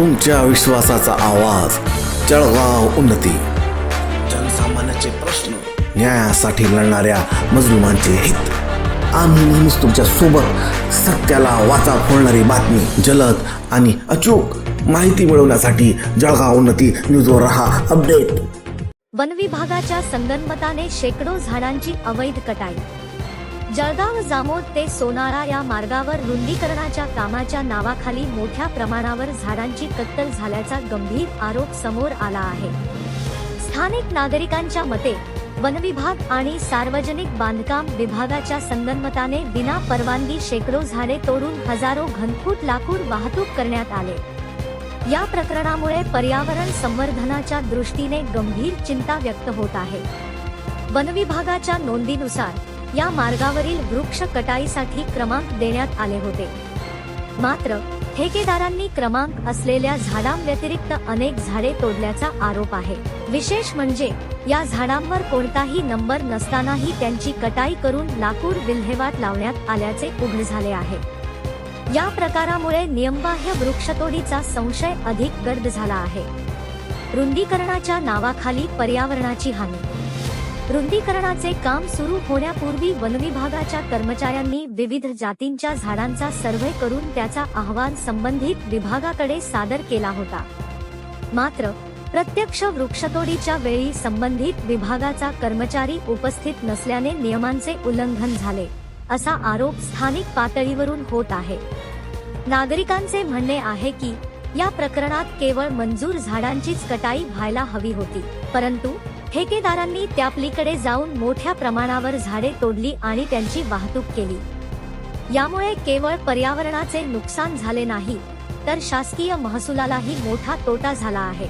तुमच्या विश्वासाचा आवाज. जळगाव उन्नती. जनसामान्याचे प्रश्न न्यायासाठी लढणाऱ्या मजलुमांचे हित. आम्ही नेहमीच तुमच्यासोबत सत्याला वाचा फोडणारी बातमी जलद आणि अचूक माहिती मिळवण्यासाठी जळगाव उन्नती न्यूजवर रहा अपडेट. वनविभागाच्या संगनमताने शेकडो झाडांची अवैध कटाई. जळगाव जामोद ते सोनाळा या मार्गावर रुंदीकरणाच्या कामाच्या नावाखाली मोठ्या प्रमाणावर झाडांची कत्तल झाल्याचा गंभीर आरोप समोर आला आहे. स्थानिक नागरिकांच्या मते वनविभाग आणि सार्वजनिक बांधकाम विभागाच्या संगनमताने विना परवानगी शेकडो झाडे तोडून हजारो घनफूट लाकूड वाहतूक करण्यात आले. या प्रकरणामुळे पर्यावरण संवर्धनाच्या दृष्टीने गंभीर चिंता व्यक्त होत आहे. वनविभागाच्या नोंदीनुसार या मार्गावरील वृक्ष कटाईसाठी क्रमांक देण्यात आले होते. मात्र ठेकेदारांनी क्रमांक असलेल्या झाडांव्यतिरिक्त अनेक झाडे तोडल्याचा आरोप आहे. विशेष म्हणजे या झाडांवर कोणताही नंबर नसतानाही त्यांची कटाई करून लाकूड विल्हेवाट लावण्यात आल्याचे उघड झाले आहे. या प्रकारामुळे नियमबाह्य वृक्षतोडीचा संशय अधिक गर्द झाला आहे. रुंदीकरणाच्या नावाखाली पर्यावरणाची हानी रुंदीकरणाचे काम सुरू होण्यापूर्वी वनविभागाच्या कर्मचाऱ्यांनी विविध जातींच्या झाडांचा सर्व्हे करून त्याचा अहवाल संबंधित विभागाकडे सादर केला होता. मात्र प्रत्यक्ष वृक्षतोडीच्या वेळी संबंधित विभागाचा कर्मचारी उपस्थित नसल्याने नियमांचे उल्लंघन झाले असा आरोप स्थानिक पातळीवरून होत आहे. नागरिकांचे म्हणणे आहे की या प्रकरणात केवळ मंजूर झाडांचीच कटाई व्हायला हवी होती परंतु ठेकेदारांनी त्यापलीकडे जाऊन मोठ्या प्रमाणावर झाडे तोडली आणि त्यांची वाहतूक केली. यामुळे केवळ पर्यावरणाचे नुकसान झाले नाही तर शासकीय महसुलालाही मोठा तोटा झाला आहे.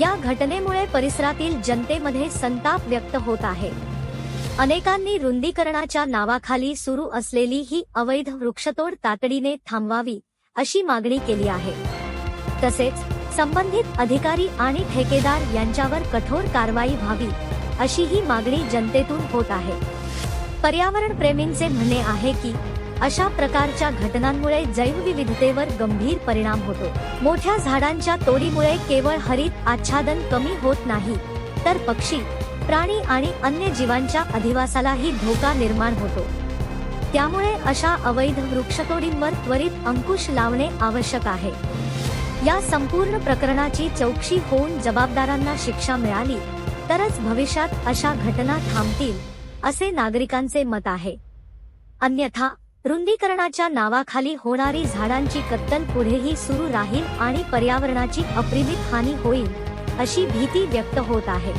या घटनेमुळे परिसरातील जनतेमध्ये संताप व्यक्त होत आहे. अनेकांनी रुंदीकरणाच्या नावाखाली सुरू असलेली ही अवैध वृक्षतोड तातडीने थांबवावी अशी मागणी केली आहे. तसेच संबंधित अधिकारी आणि ठेकेदार यांच्यावर कठोर कारवाई व्हावी अशी ही मागणी जनतेतून होत आहे. पर्यावरण प्रेमींचे म्हणणे आहे की अशा प्रकारच्या घटनांमुळे जैवविविधतेवर गंभीर परिणाम होतो. मोठ्या झाडांच्या तोडीमुळे केवळ हरित आच्छादन कमी होत नाही तर पक्षी प्राणी आणि अन्य जीवांच्या अधिवासालाही धोका निर्माण होतो. त्यामुळे अशा अवैध वृक्षतोडींवर त्वरित अंकुश लावणे आवश्यक आहे. या संपूर्ण प्रकरणाची चौकशी होऊन जबाबदारांना शिक्षा मिळाली तरच भविष्यात अशा घटना थांबतील असे नागरिकांचे मत आहे. अन्यथा रुंदीकरणाच्या नावाखाली होणारी झाडांची कत्तल पुढेही सुरू राहील आणि पर्यावरणाची अप्रिमित हानी होईल अशी भीती व्यक्त होत आहे.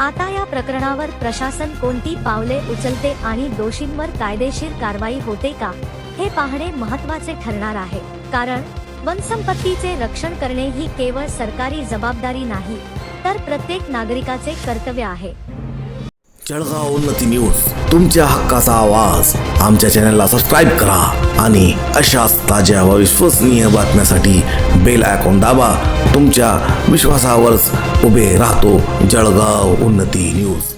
आता या प्रकरणावर प्रशासन कोणती पावले उचलते आणि दोषींवर कायदेशीर कारवाई होते का हे पाहणे महत्त्वाचे ठरणार आहे. कारण वनसंपत्तीचे रक्षण करणे ही केवळ सरकारी जबाबदारी नाही तर प्रत्येक नागरिकाचे कर्तव्य आहे. जळगाव उन्नती न्यूज तुमच्या हक्काचा आवाज. आमच्या चॅनलला सबस्क्राईब करा आणि अशाच ताज्या व विश्वसनीय बातम्यासाठी बेल आयकॉन दाबा. तुमच्या विश्वासावरच उभे राहतो जळगाव उन्नती न्यूज.